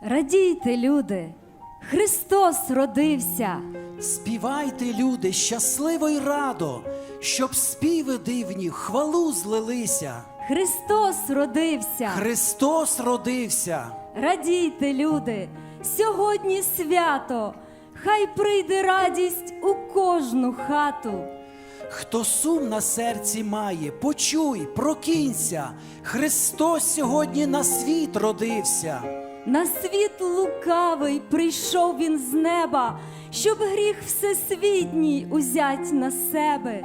Радійте, люди, Христос родився. Співайте, люди, щасливо й радо, щоб співи дивні в хвалу злилися. Христос родився. Христос родився. Радійте, люди, сьогодні свято, хай прийде радість у кожну хату. Хто сум на серці має, почуй, прокинься. Христос сьогодні на світ родився. На світ лукавий прийшов він з неба, щоб гріх всесвітній узять на себе.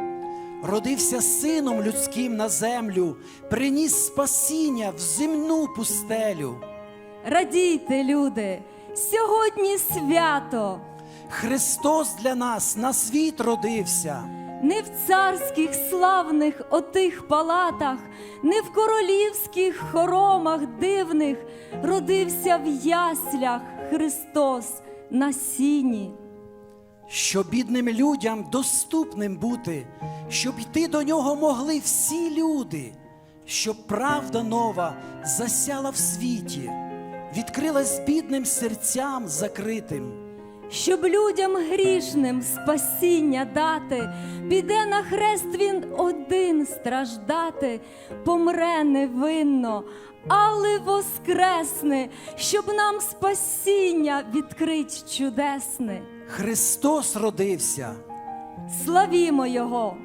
Родився сином людським на землю, приніс спасіння в земну пустелю. Радійте, люди, сьогодні свято. Христос для нас на світ родився. Не в царських славних отих палатах, не в королівських хоромах дивних родився в яслях Христос на сіні. Щоб бідним людям доступним бути, щоб йти до нього могли всі люди, щоб правда нова засяла в світі, відкрилась бідним серцям закритим. Щоб людям грішним спасіння дати, піде на хрест він один страждати, помре невинно, але воскресне, щоб нам спасіння відкрить чудесне. Христос родився. Славімо Його!